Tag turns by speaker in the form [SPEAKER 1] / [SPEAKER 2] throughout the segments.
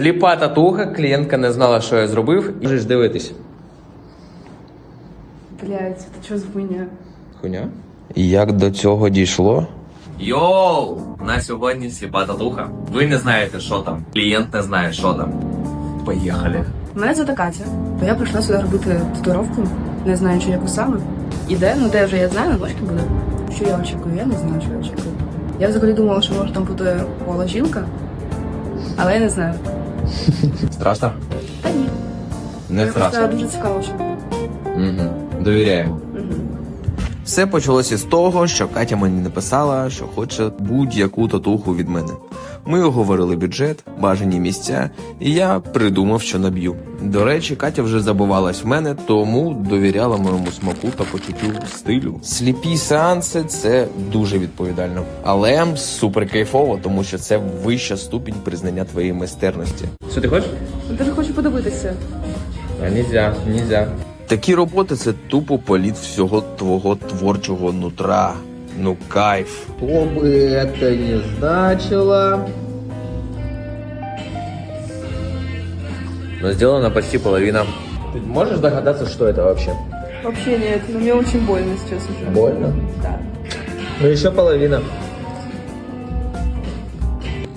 [SPEAKER 1] Сліпа татуха, клієнтка не знала, що я зробив. Можеш дивитись.
[SPEAKER 2] Блять, это что за хуйня?
[SPEAKER 1] Хуйня?
[SPEAKER 3] Як до цього дійшло?
[SPEAKER 1] Йоу! На сьогодні сліпа татуха. Ви не знаєте, що там. Клієнт не знає, що там. Поїхали.
[SPEAKER 2] Мене звати Катя. То я прийшла сюди робити татуровку, не знаю, чи яку саме. І де, ну де вже я знаю, на ножки буде. Що я очікую? Я не знаю, що я очікую. Я взагалі думала, що може там буде гола жінка, але я не знаю.
[SPEAKER 1] Страшно?
[SPEAKER 2] Та ні.
[SPEAKER 1] Не
[SPEAKER 2] страшно. Це дуже цікаво, що.
[SPEAKER 1] Угу. Довіряємо.
[SPEAKER 3] Все почалося з того, що Катя мені написала, що хоче будь-яку татуху від мене. Ми оговорили бюджет, бажані місця, і я придумав, що наб'ю. До речі, Катя вже забувалась в мене, тому довіряла моєму смаку та почуттю стилю. Сліпі сеанси це дуже відповідально, але супер кайфово, тому що це вища ступінь признання твоєї майстерності.
[SPEAKER 1] Що ти хочеш?
[SPEAKER 2] Дуже хочу подивитися.
[SPEAKER 1] А, нельзя, нельзя.
[SPEAKER 3] Такі роботи це тупо політ всього твого творчого нутра. Ну кайф.
[SPEAKER 1] Что бы это ни значило. Но сделано почти половина. Ты можешь догадаться, что это вообще?
[SPEAKER 2] Вообще нет, но мне очень больно сейчас уже.
[SPEAKER 1] Больно?
[SPEAKER 2] Да.
[SPEAKER 1] Ну еще половина.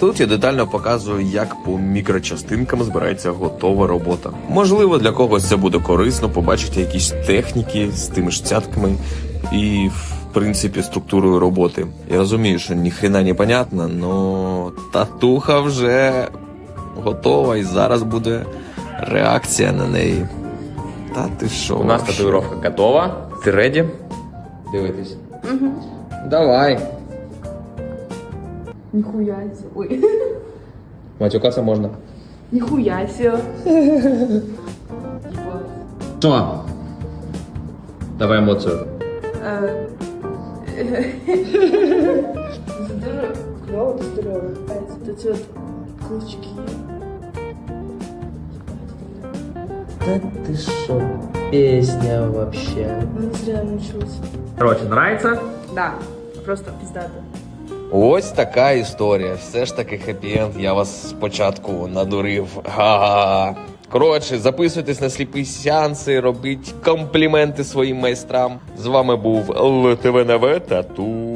[SPEAKER 3] Тут я детально показую, як по мікрочастинкам збирається готова робота. Можливо, для когось це буде корисно побачити якісь техніки з тими ж цятками і, в принципі, структурою роботи. Я розумію, що ніхрена не понятно, но татуха вже готова, і зараз буде реакція на неї. Та ти що?
[SPEAKER 1] У нас
[SPEAKER 3] вообще?
[SPEAKER 1] татуировка готова. Ты реady? Дивитись. Давай.
[SPEAKER 2] Нихуя себе. Ой.
[SPEAKER 1] Матюкаться можно.
[SPEAKER 2] Нихуя себе.
[SPEAKER 1] Что? Давай эмоцию.
[SPEAKER 2] Е, Це дуже кльово татуровка. Це ці от клички.
[SPEAKER 1] Да ты что? Песня вообще.
[SPEAKER 2] Вони зря навчилися.
[SPEAKER 1] Короче, нравится?
[SPEAKER 2] Да, просто піздато.
[SPEAKER 3] Ось така історія. Все ж таки хеппі-енд. Я вас спочатку надурив. Га-га. Коротше, записуйтесь на сліпі сеанси, робіть компліменти своїм майстрам. З вами був ЛТВНВ Тату.